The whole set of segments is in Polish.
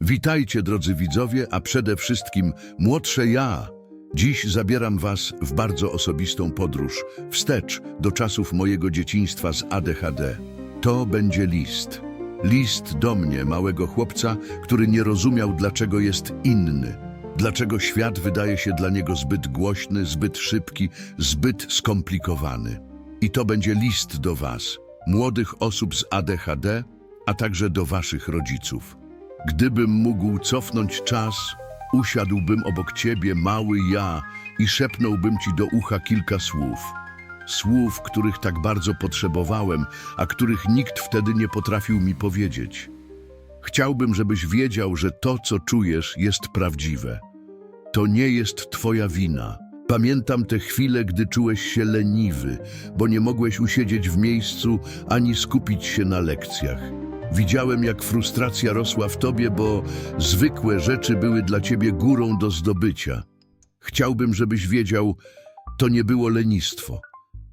Witajcie, drodzy widzowie, a przede wszystkim młodsze ja. Dziś zabieram Was w bardzo osobistą podróż, wstecz do czasów mojego dzieciństwa z ADHD. To będzie list. List do mnie, małego chłopca, który nie rozumiał, dlaczego jest inny. Dlaczego świat wydaje się dla niego zbyt głośny, zbyt szybki, zbyt skomplikowany. I to będzie list do Was, młodych osób z ADHD, a także do Waszych rodziców. Gdybym mógł cofnąć czas, usiadłbym obok ciebie, mały ja, i szepnąłbym ci do ucha kilka słów. Słów, których tak bardzo potrzebowałem, a których nikt wtedy nie potrafił mi powiedzieć. Chciałbym, żebyś wiedział, że to, co czujesz, jest prawdziwe. To nie jest twoja wina. Pamiętam te chwile, gdy czułeś się leniwy, bo nie mogłeś usiedzieć w miejscu ani skupić się na lekcjach. Widziałem, jak frustracja rosła w tobie, bo zwykłe rzeczy były dla ciebie górą do zdobycia. Chciałbym, żebyś wiedział, to nie było lenistwo.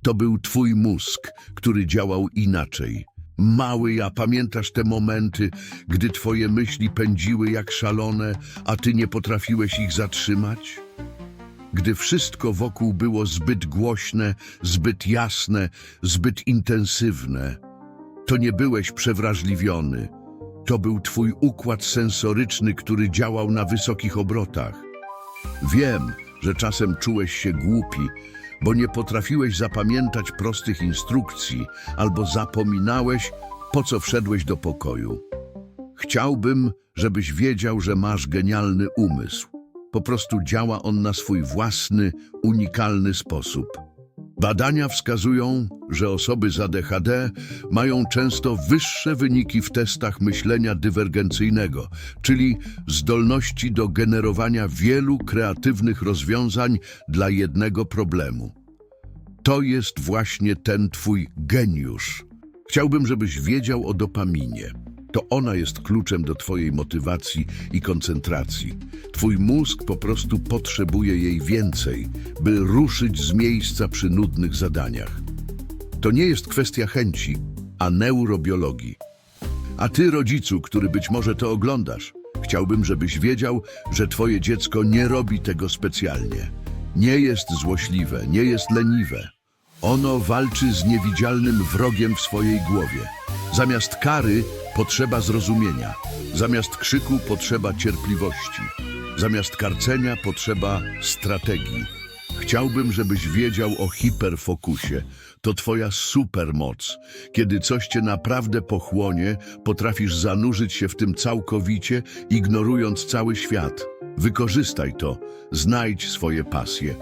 To był twój mózg, który działał inaczej. Mały ja, pamiętasz te momenty, gdy twoje myśli pędziły jak szalone, a ty nie potrafiłeś ich zatrzymać? Gdy wszystko wokół było zbyt głośne, zbyt jasne, zbyt intensywne, to nie byłeś przewrażliwiony. To był twój układ sensoryczny, który działał na wysokich obrotach. Wiem, że czasem czułeś się głupi, bo nie potrafiłeś zapamiętać prostych instrukcji albo zapominałeś, po co wszedłeś do pokoju. Chciałbym, żebyś wiedział, że masz genialny umysł. Po prostu działa on na swój własny, unikalny sposób. Badania wskazują, że osoby z ADHD mają często wyższe wyniki w testach myślenia dywergencyjnego, czyli zdolności do generowania wielu kreatywnych rozwiązań dla jednego problemu. To jest właśnie ten twój geniusz. Chciałbym, żebyś wiedział o dopaminie. To ona jest kluczem do twojej motywacji i koncentracji. Twój mózg po prostu potrzebuje jej więcej, by ruszyć z miejsca przy nudnych zadaniach. To nie jest kwestia chęci, a neurobiologii. A ty, rodzicu, który być może to oglądasz, chciałbym, żebyś wiedział, że twoje dziecko nie robi tego specjalnie. Nie jest złośliwe, nie jest leniwe. Ono walczy z niewidzialnym wrogiem w swojej głowie. Zamiast kary potrzeba zrozumienia, zamiast krzyku potrzeba cierpliwości, zamiast karcenia potrzeba strategii. Chciałbym, żebyś wiedział o hiperfokusie. To twoja supermoc. Kiedy coś cię naprawdę pochłonie, potrafisz zanurzyć się w tym całkowicie, ignorując cały świat. Wykorzystaj to, znajdź swoje pasje.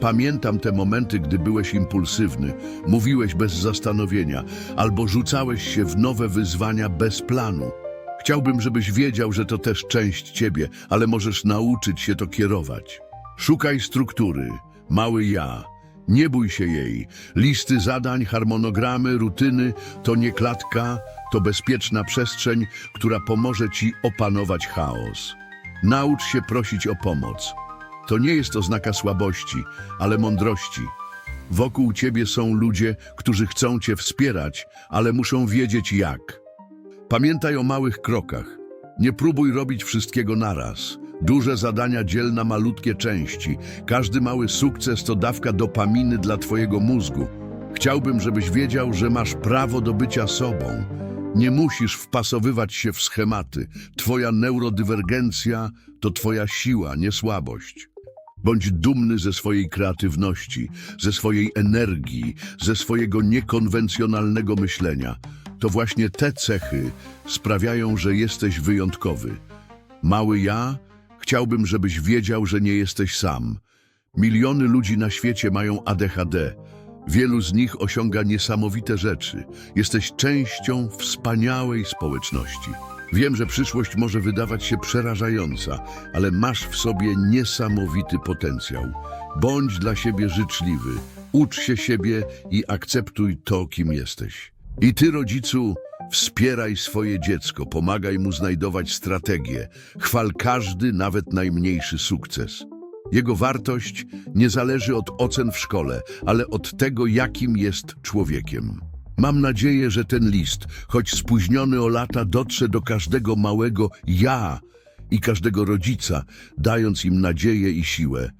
Pamiętam te momenty, gdy byłeś impulsywny, mówiłeś bez zastanowienia, albo rzucałeś się w nowe wyzwania bez planu. Chciałbym, żebyś wiedział, że to też część ciebie, ale możesz nauczyć się to kierować. Szukaj struktury, mały ja. Nie bój się jej. Listy zadań, harmonogramy, rutyny to nie klatka, to bezpieczna przestrzeń, która pomoże ci opanować chaos. Naucz się prosić o pomoc. To nie jest oznaka słabości, ale mądrości. Wokół ciebie są ludzie, którzy chcą cię wspierać, ale muszą wiedzieć jak. Pamiętaj o małych krokach. Nie próbuj robić wszystkiego naraz. Duże zadania dziel na malutkie części. Każdy mały sukces to dawka dopaminy dla twojego mózgu. Chciałbym, żebyś wiedział, że masz prawo do bycia sobą. Nie musisz wpasowywać się w schematy. Twoja neurodywergencja to twoja siła, nie słabość. Bądź dumny ze swojej kreatywności, ze swojej energii, ze swojego niekonwencjonalnego myślenia. To właśnie te cechy sprawiają, że jesteś wyjątkowy. Mały ja, chciałbym, żebyś wiedział, że nie jesteś sam. Miliony ludzi na świecie mają ADHD. Wielu z nich osiąga niesamowite rzeczy. Jesteś częścią wspaniałej społeczności. Wiem, że przyszłość może wydawać się przerażająca, ale masz w sobie niesamowity potencjał. Bądź dla siebie życzliwy, ucz się siebie i akceptuj to, kim jesteś. I ty, rodzicu, wspieraj swoje dziecko, pomagaj mu znajdować strategię, chwal każdy, nawet najmniejszy sukces. Jego wartość nie zależy od ocen w szkole, ale od tego, jakim jest człowiekiem. Mam nadzieję, że ten list, choć spóźniony o lata, dotrze do każdego małego ja i każdego rodzica, dając im nadzieję i siłę.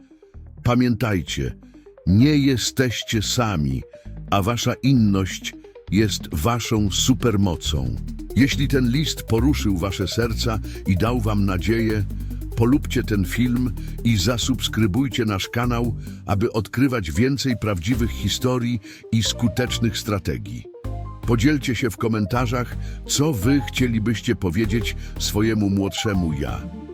Pamiętajcie, nie jesteście sami, a wasza inność jest waszą supermocą. Jeśli ten list poruszył wasze serca i dał wam nadzieję, polubcie ten film i zasubskrybujcie nasz kanał, aby odkrywać więcej prawdziwych historii i skutecznych strategii. Podzielcie się w komentarzach, co wy chcielibyście powiedzieć swojemu młodszemu ja.